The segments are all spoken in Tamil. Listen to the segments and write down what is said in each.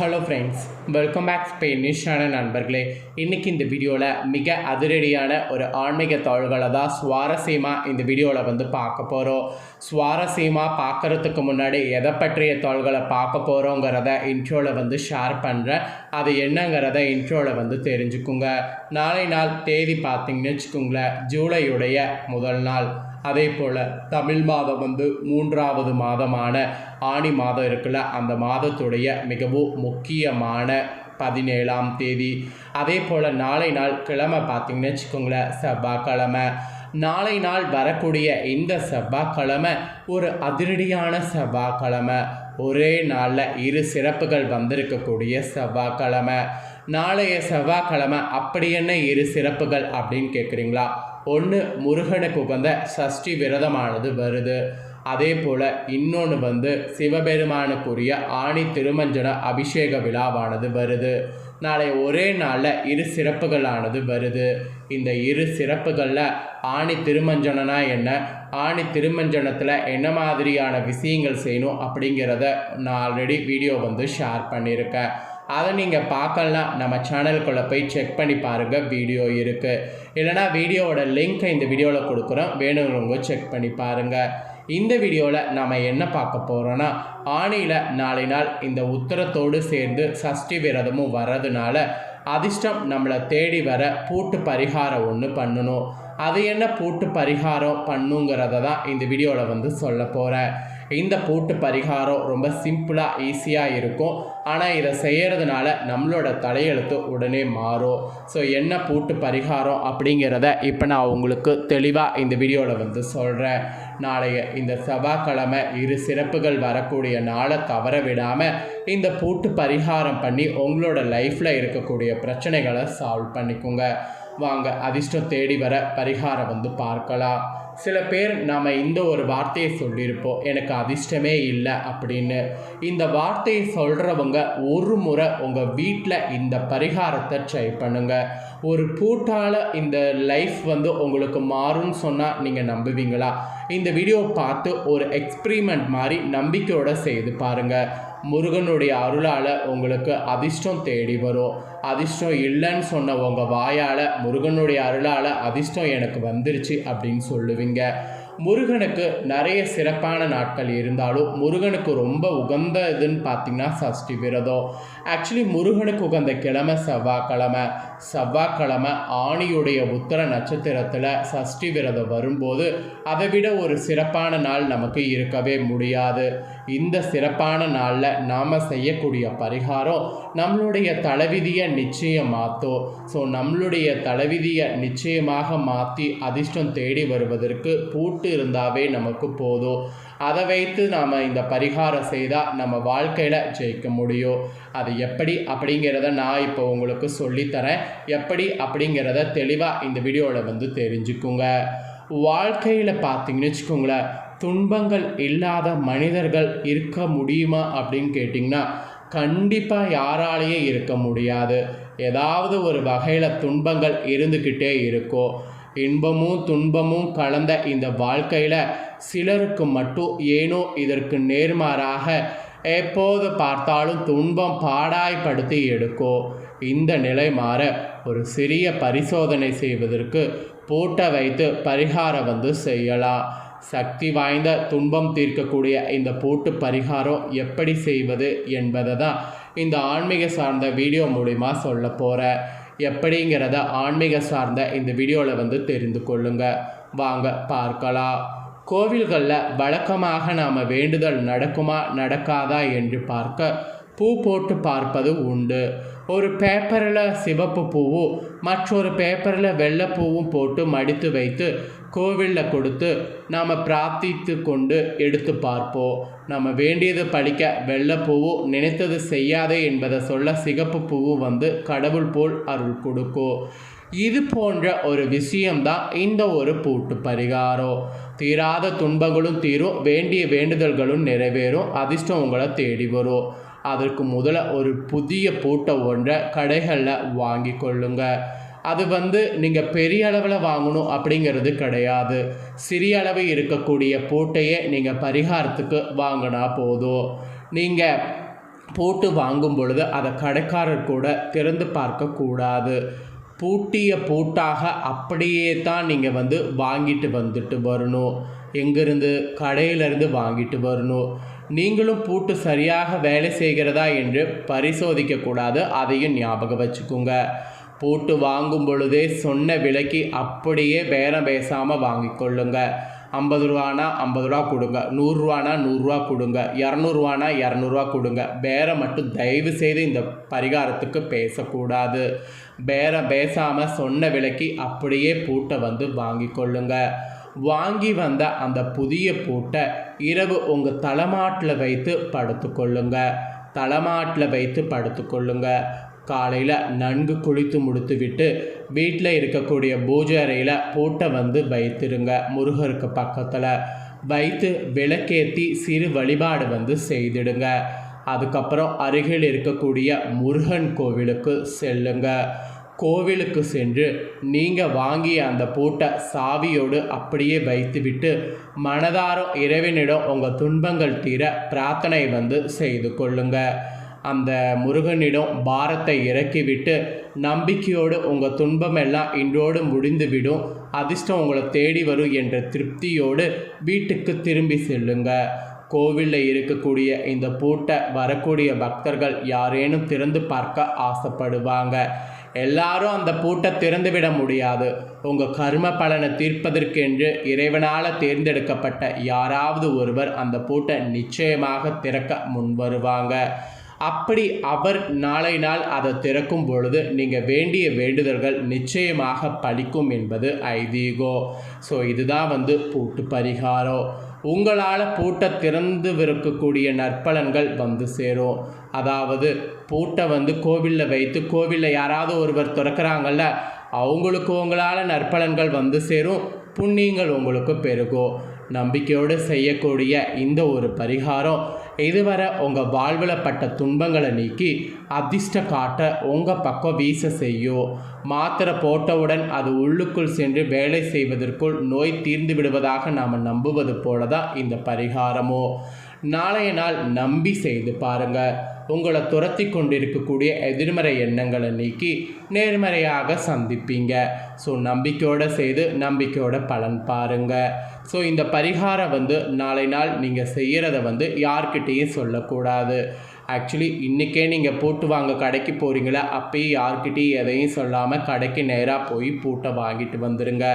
ஹலோ ஃப்ரெண்ட்ஸ் வெல்கம் பேக் ஸ்பெயினிஷான நண்பர்களே. இன்றைக்கி இந்த வீடியோவில் மிக அதிரடியான ஒரு ஆன்மீக தாள்களை தான் சுவாரஸ்யமாக இந்த வீடியோவில் வந்து பார்க்க போகிறோம் சுவாரஸ்யமாக பார்க்குறதுக்கு முன்னாடி எதை பற்றிய தாள்களை பார்க்க போகிறோங்கிறத இன்ட்ரோவில் வந்து ஷேர் பண்ணுறேன் அது என்னங்கிறத இன்ட்ரோவில் வந்து தெரிஞ்சுக்குங்க. நாளை நாள் தேதி பார்த்தீங்கன்னு வச்சுக்கோங்களேன் ஜூலையுடைய முதல் நாள். அதே போல் தமிழ் மாதம் வந்து மூன்றாவது மாதமான ஆணி மாதம் இருக்குல்ல அந்த மாதத்துடைய மிகவும் முக்கியமான பதினேழாம் தேதி. அதே போல் நாளை நாள் கிழமை பார்த்தீங்கன்னு வச்சுக்கோங்களேன் செவ்வாய்க்கிழமை. நாளை நாள் வரக்கூடிய இந்த செவ்வாய்க்கிழமை ஒரு அதிரடியான செவ்வாய்க்கிழமை. ஒரே நாளில் இரு சிறப்புகள் வந்திருக்கக்கூடிய செவ்வாய்க்கிழமை. நாளைய செவ்வாய்க்கிழமை அப்படி என்ன இரு சிறப்புகள் அப்படின்னு கேட்குறீங்களா ஒன்று முருகனுக்கு உகந்த சஷ்டி விரதமானது வருது. அதே போல் இன்னொன்று வந்து சிவபெருமானுக்குரிய ஆணி திருமஞ்சன அபிஷேக விழாவானது வருது. நாளை ஒரே நாளில் இரு சிறப்புகளானது வருது. இந்த இரு சிறப்புகளில் ஆணி திருமஞ்சனனா என்ன? ஆணி திருமஞ்சனத்தில் என்ன மாதிரியான விஷயங்கள் செய்யணும் அப்படிங்கிறத நான் ஆல்ரெடி வீடியோ வந்து ஷேர் பண்ணியிருக்கேன். அதை நீங்கள் பார்க்கலாம். நம்ம சேனலுக்குள்ளே போய் செக் பண்ணி பாருங்கள் வீடியோ இருக்குது இல்லைனா வீடியோவோட லிங்க்கை இந்த வீடியோவில் கொடுக்குறோம். வேணுங்கிறவங்க செக் பண்ணி பாருங்கள் இந்த வீடியோவில் நாம் என்ன பார்க்க போகிறோன்னா ஆணியில் நாளை நாள் இந்த உத்தரத்தோடு சேர்ந்து சஷ்டி விரதமும் வர்றதுனால அதிர்ஷ்டம் நம்மளை தேடி வர பூட்டு பரிகாரம் ஒன்று பண்ணணும். அது என்ன பூட்டு பரிகாரம் பண்ணுங்கிறத தான் இந்த வீடியோவில் வந்து சொல்ல போகிறேன் இந்த பூட்டு பரிகாரம் ரொம்ப சிம்பிளாக ஈஸியாக இருக்கும். ஆனால் இதை செய்கிறதுனால நம்மளோட தலையெழுத்து உடனே மாறும். ஸோ என்ன பூட்டு பரிகாரம் அப்படிங்கிறத இப்போ நான் உங்களுக்கு தெளிவாக இந்த வீடியோவில் வந்து சொல்கிறேன் நாளைய இந்த செவ்வாய்க்கிழமை இரு சிறப்புகள் வரக்கூடிய நாளை தவற விடாமல் இந்த பூட்டு பரிகாரம் பண்ணி உங்களோட லைஃப்பில் இருக்கக்கூடிய பிரச்சனைகளை சால்வ் பண்ணிக்கோங்க. வாங்க அதிர்ஷ்டம் தேடி வர பரிகாரம் வந்து பார்க்கலாம். சில பேர் நாம் இந்த ஒரு வார்த்தையை சொல்லியிருப்போம் எனக்கு அதிர்ஷ்டமே இல்லை அப்படின்னு. இந்த வார்த்தையை சொல்கிறவங்க ஒரு முறை உங்கள் வீட்டில் இந்த பரிகாரத்தை ட்ரை பண்ணுங்கள் ஒரு பூட்டால் இந்த லைஃப் வந்து உங்களுக்கு மாறும்னு சொன்னால் நீங்கள் நம்புவீங்களா? இந்த வீடியோ பார்த்து ஒரு எக்ஸ்பிரிமெண்ட் மாதிரி நம்பிக்கையோடு செய்து பாருங்கள் முருகனுடைய அருளால் உங்களுக்கு அதிர்ஷ்டம் தேடி வரும். அதிர்ஷ்டம் இல்லைன்னு சொன்ன உங்கள் வாயால் முருகனுடைய அருளால் அதிர்ஷ்டம் எனக்கு வந்துருச்சு அப்படின்னு சொல்லுவீங்க. முருகனுக்கு நிறைய சிறப்பான நாட்கள் இருந்தாலும் முருகனுக்கு ரொம்ப உகந்த இதுன்னு பார்த்தீங்கன்னா சஷ்டி விரதம். ஆக்சுவலி முருகனுக்கு உகந்த கிழமை செவ்வாய்க்கிழமை. செவ்வாய்க்கிழமை ஆணியுடைய உத்தர நட்சத்திரத்தில் சஷ்டி விரதம் வரும்போது அதை விட ஒரு சிறப்பான நாள் நமக்கு இருக்கவே முடியாது. இந்த சிறப்பான நாளில் நாம் செய்யக்கூடிய பரிகாரம் நம்மளுடைய தலைவிதியை நிச்சயம் மாற்றும் ஸோ நம்மளுடைய தலைவிதியை நிச்சயமாக மாற்றி அதிர்ஷ்டம் தேடி வருவதற்கு பூட்டு இருந்தாவே நமக்கு போதும். அதை வைத்து நாம் இந்த பரிகாரம் செய்தால் நம்ம வாழ்க்கையில் ஜெயிக்க முடியும். அது எப்படி அப்படிங்கிறத நான் இப்போ உங்களுக்கு சொல்லித்தரேன். எப்படி அப்படிங்கிறத தெளிவாக இந்த வீடியோவில் வந்து தெரிஞ்சுக்குங்க. வாழ்க்கையில் பார்த்தீங்கன்னு வச்சுக்கோங்களேன் துன்பங்கள் இல்லாத மனிதர்கள் இருக்க முடியுமா அப்படின்னு கேட்டிங்கன்னா கண்டிப்பாக யாராலேயே இருக்க முடியாது. ஏதாவது ஒரு வகையில் துன்பங்கள் இருந்துக்கிட்டே இருக்கும் இன்பமும் துன்பமும் கலந்த இந்த வாழ்க்கையில் சிலருக்கு மட்டும் ஏனோ இதற்கு நேர்மாறாக எப்போது பார்த்தாலும் துன்பம் பாடாய்படுத்தி எடுக்கும் இந்த நிலை மாற ஒரு சிறிய பரிசோதனை செய்வதற்கு பூட்டை வைத்து பரிகாரம் வந்து செய்யலாம். சக்தி வாய்ந்த துன்பம் தீர்க்கக்கூடிய இந்த பூட்டு பரிகாரம் எப்படி செய்வது என்பதை தான் இந்த ஆன்மீக சார்ந்த வீடியோ மூலிமா சொல்ல போகிறேன் எப்படிங்கிறத ஆன்மீக சார்ந்த இந்த வீடியோவில் வந்து தெரிந்து கொள்ளுங்க. வாங்க பார்க்கலாம். கோவில்களில் வழக்கமாக நாம் வேண்டுதல் நடக்குமா நடக்காதா என்று பார்க்க பூ போட்டு பார்ப்பது உண்டு. ஒரு பேப்பரில் சிவப்பு பூவும் மற்றொரு பேப்பரில் வெள்ளைப்பூவும் போட்டு மடித்து வைத்து கோவிலில் கொடுத்து நாம் பிரார்த்தித்து கொண்டு எடுத்து பார்ப்போம் நம்ம வேண்டியது படிக்க வெள்ளைப்பூவும் நினைத்தது செய்யாதே என்பதை சொல்ல சிகப்பு பூவு வந்து கடவுள் போல் அருள் கொடுக்கும் இது போன்ற ஒரு விஷயம்தான் இந்த ஒரு பூட்டு பரிகாரம். தீராத துன்பங்களும் தீரும் வேண்டிய வேண்டுதல்களும் நிறைவேறும் அதிர்ஷ்டம் உங்களை தேடி வரும். அதற்கு முதல்ல ஒரு புதிய பூட்டை ஒன்றை கடைகளில் வாங்கி கொள்ளுங்கள் அது வந்து நீங்கள் பெரிய அளவில் வாங்கணும் அப்படிங்கிறது கிடையாது. சிறிய அளவு இருக்கக்கூடிய பூட்டையே நீங்கள் பரிகாரத்துக்கு வாங்கினா போதும். நீங்கள் போட்டு வாங்கும் பொழுது அதை கடைக்காரர் கூட திறந்து பார்க்கக்கூடாது பூட்டிய பூட்டாக அப்படியே தான் நீங்கள் வந்து வாங்கிட்டு வந்துட்டு வரணும். எங்கேருந்து? கடையிலேருந்து வாங்கிட்டு வரணும். நீங்களும் பூட்டு சரியாக வேலை செய்கிறதா என்று பரிசோதிக்கக்கூடாது அதையும் ஞாபகம் வச்சுக்கோங்க. பூட்டு வாங்கும் பொழுதே சொன்ன விலைக்கு அப்படியே பேரம் பேசாமல் வாங்கி கொள்ளுங்க. ஐம்பது ரூபானா ஐம்பது ரூபா கொடுங்க. நூறுரூவானா நூறுரூவா கொடுங்க. இரநூறுவானா இரநூறுவா கொடுங்க. பேரம் மட்டும் தயவு செய்து இந்த பரிகாரத்துக்கு பேசக்கூடாது. பேரம் பேசாமல் சொன்ன விலைக்கு அப்படியே பூட்டை வந்து வாங்கி கொள்ளுங்க. வாங்கி வந்த அந்த புதிய பூட்டை இரவு உங்கள் தலைமாட்டில் வைத்து படுத்துக்கொள்ளுங்க தலைமாட்டில் வைத்து படுத்துக்கொள்ளுங்க காலையில் நன்கு குளித்து முடித்துவிட்டு வீட்டில் இருக்கக்கூடிய பூஜை அறையில் பூட்டை வந்து வைத்திருங்க. முருகருக்கு பக்கத்தில் வைத்து விளக்கேற்றி சிறு வழிபாடு வந்து செய்திடுங்க. அதுக்கப்புறம் அருகில் இருக்கக்கூடிய முருகன் கோவிலுக்கு செல்லுங்க. கோவிலுக்கு சென்று நீங்கள் வாங்கிய அந்த பூட்டை சாவியோடு அப்படியே வைத்துவிட்டு மனதாரம் இறைவனிடம் உங்கள் துன்பங்கள் தீர பிரார்த்தனை வந்து செய்து கொள்ளுங்கள் அந்த முருகனிடம் பாரத்தை இறக்கிவிட்டு நம்பிக்கையோடு உங்கள் துன்பமெல்லாம் இன்றோடு முடிந்துவிடும். அதிர்ஷ்டம் உங்களை தேடி வரும் என்ற திருப்தியோடு வீட்டுக்கு திரும்பி செல்லுங்க. கோவிலில் இருக்கக்கூடிய இந்த பூட்டை வரக்கூடிய பக்தர்கள் யாரேனும் திறந்து பார்க்க ஆசைப்படுவாங்க. எல்லாரும் அந்த பூட்டை திறந்து விட முடியாது. உங்கள் கர்ம பலனை தீர்ப்பதற்கென்று இறைவனால் தேர்ந்தெடுக்கப்பட்ட யாராவது ஒருவர் அந்த பூட்டை நிச்சயமாக திறக்க முன் வருவாங்க அப்படி அவர் நாளை நாள் அதை திறக்கும் பொழுது நீங்கள் வேண்டிய வேண்டுதல்கள் நிச்சயமாக பலிக்கும் என்பது ஐதீகோ. ஸோ இதுதான் வந்து பூட்டு பரிகாரம். உங்களால் பூட்டை திறந்து விருக்கக்கூடிய நற்பலன்கள் வந்து சேரும். அதாவது பூட்டை வந்து கோவிலில் வைத்து கோவிலில் யாராவது ஒருவர் திறக்கிறாங்கல்ல அவங்களுக்கு உங்களால் நற்பலன்கள் வந்து சேரும் புண்ணியங்கள் உங்களுக்கு பெருகும். நம்பிக்கையோடு செய்யக்கூடிய இந்த ஒரு பரிகாரம் இதுவரை உங்கள் வாழ்வில் பட்ட துன்பங்களை நீக்கி அதிர்ஷ்ட காட்ட உங்கள் பக்கம் வீச செய்யும் மாத்திரை போட்டவுடன் அது உள்ளுக்குள் சென்று வேலை செய்வதற்குள் நோய் தீர்ந்து விடுவதாக நாம் நம்புவது போல தான் இந்த பரிகாரமோ. நாளைய நாள் நம்பி செய்து பாருங்கள் உங்களை துரத்தி கொண்டிருக்கக்கூடிய எதிர்மறை எண்ணங்களை நீக்கி நேர்மறையாக சந்திப்பீங்க. ஸோ நம்பிக்கையோடு செய்து நம்பிக்கையோட பலன் பாருங்கள் ஸோ இந்த பரிகாரம் வந்து நாளை நாள் நீங்கள் செய்கிறத வந்து யார்கிட்டேயும் சொல்லக்கூடாது. ஆக்சுவலி இன்றைக்கே நீங்கள் பூட்டு வாங்க கடைக்கு போகிறீங்களா அப்பயே யார்கிட்டையும் எதையும் சொல்லாமல் கடைக்கு நேராக போய் பூட்டை வாங்கிட்டு வந்துடுங்க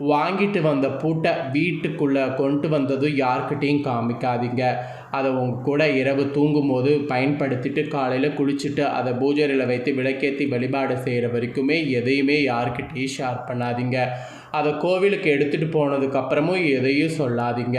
வாங்கிட்டு வந்த பூட்டை வீட்டுக்குள்ளே கொண்டு வந்ததும் யாருக்கிட்டேயும் காமிக்காதீங்க. அதை உங்க கூட இரவு தூங்கும்போது பயன்படுத்திட்டு காலையில் குளிச்சுட்டு அதை பூஜையில் வைத்து விளக்கேற்றி வழிபாடு செய்கிற வரைக்குமே எதையுமே யாருக்கிட்டேயும் ஷேர் பண்ணாதீங்க. அதை கோவிலுக்கு எடுத்துகிட்டு போனதுக்கப்புறமும் எதையும் சொல்லாதீங்க.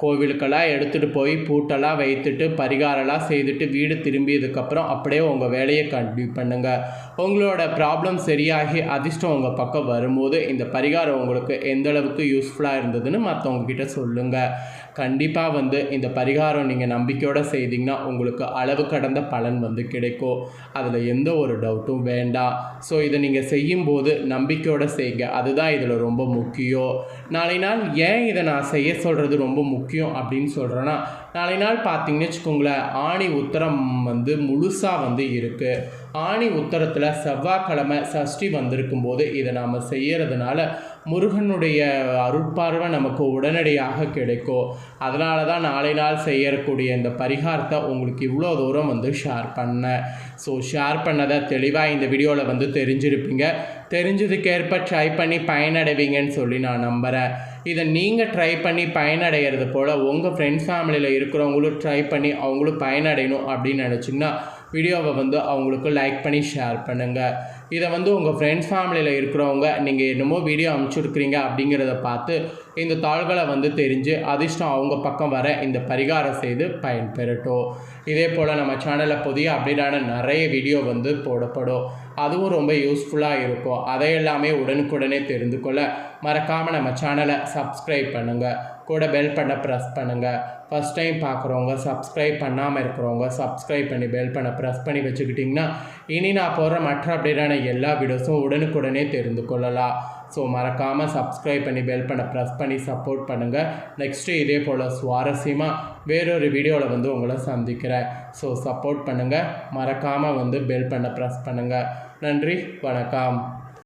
கோவிலுக்கெல்லாம் எடுத்துகிட்டு போய் பூட்டெல்லாம் வைத்துட்டு பரிகாரம்லாம் செய்துட்டு வீடு திரும்பியதுக்கப்புறம் அப்படியே உங்கள் வேலையை கண்டினியூ பண்ணுங்கள் உங்களோட ப்ராப்ளம் சரியாகி அதிர்ஷ்டம் உங்கள் பக்கம் வரும்போது இந்த பரிகாரம் உங்களுக்கு எந்த அளவுக்கு யூஸ்ஃபுல்லாக இருந்ததுன்னு மற்றவங்கக்கிட்ட சொல்லுங்கள் கண்டிப்பாக வந்து இந்த பரிகாரம் நீங்கள் நம்பிக்கையோடு செய்தீங்கன்னா உங்களுக்கு அளவு கடந்த பலன் வந்து கிடைக்கும். அதில் எந்த ஒரு டவுட்டும் வேண்டாம். ஸோ இதை நீங்கள் செய்யும்போது நம்பிக்கையோடு செய்யுங்க அதுதான் இதில் ரொம்ப முக்கியம். நாளை நாள் ஏன் இதை நான் செய்ய சொல்கிறது ரொம்ப முக்கியம் அப்படின்னு சொல்கிறேன்னா நாளை நாள் பார்த்தீங்கன்னு வச்சுக்கோங்களேன் ஆணி உத்தரம் வந்து முழுசாக வந்து இருக்குது ஆணி உத்தரத்தில் செவ்வாய்க்கிழமை சஷ்டி வந்திருக்கும் போது இதை நாம் செய்கிறதுனால முருகனுடைய அருட்பார்வை நமக்கு உடனடியாக கிடைக்கும். அதனால தான் நாளை நாள் செய்யக்கூடிய இந்த பரிகாரத்தை உங்களுக்கு இவ்வளோ தூரம் வந்து ஷேர் பண்ணேன். ஸோ ஷேர் பண்ணதை தெளிவாக இந்த வீடியோவில் வந்து தெரிஞ்சிருப்பீங்க. தெரிஞ்சதுக்கேற்ப ட்ரை பண்ணி பயனடைவீங்கன்னு சொல்லி நான் நம்புகிறேன் இதை நீங்கள் ட்ரை பண்ணி பயனடைகிறது போல் உங்கள் ஃப்ரெண்ட்ஸ் ஃபேமிலியில் இருக்கிறவங்களும் ட்ரை பண்ணி அவங்களும் பயனடையணும் அப்படின்னு நினச்சிங்கன்னா வீடியோவை வந்து அவங்களுக்கு லைக் பண்ணி ஷேர் பண்ணுங்கள் இதை வந்து உங்கள் ஃப்ரெண்ட்ஸ் ஃபேமிலியில் இருக்கிறவங்க நீங்கள் என்னமோ வீடியோ அனுப்பிச்சுருக்கிறீங்க அப்படிங்கிறத பார்த்து இந்த தாள்களை வந்து தெரிஞ்சு அதிர்ஷ்டம் அவங்க பக்கம் வர இந்த பரிகாரம் செய்து பயன்பெறட்டும். இதே போல் நம்ம சேனலில் புதிய அப்டேட்டான நிறைய வீடியோ வந்து போடப்படும். அதுவும் ரொம்ப யூஸ்ஃபுல்லாக இருக்கும். அதையெல்லாமே உடனுக்குடனே தெரிந்து கொள்ள மறக்காமல் நம்ம சேனலை சப்ஸ்கிரைப் பண்ணுங்கள் கூட பெல் பண்ண ப்ரெஸ் பண்ணுங்கள் ஃபஸ்ட் டைம் பார்க்குறவங்க சப்ஸ்கிரைப் பண்ணாமல் இருக்கிறவங்க சப்ஸ்கிரைப் பண்ணி பெல் பண்ண ப்ரெஸ் பண்ணி வச்சுக்கிட்டிங்கன்னா இனி நான் போடுற மற்ற அப்டேட்டான எல்லா வீடியோஸும் உடனுக்குடனே தெரிந்து கொள்ளலாம். ஸோ மறக்காமல் சப்ஸ்கிரைப் பண்ணி பெல் பண்ண ப்ரெஸ் பண்ணி சப்போர்ட் பண்ணுங்கள் நெக்ஸ்ட்டு இதே போல் சுவாரஸ்யமாக வேறொரு வீடியோவில் வந்து உங்களை சந்திக்கிறேன். ஸோ சப்போர்ட் பண்ணுங்கள் மறக்காமல் வந்து பெல் பண்ண ப்ரெஸ் பண்ணுங்கள் நன்றி வணக்கம்.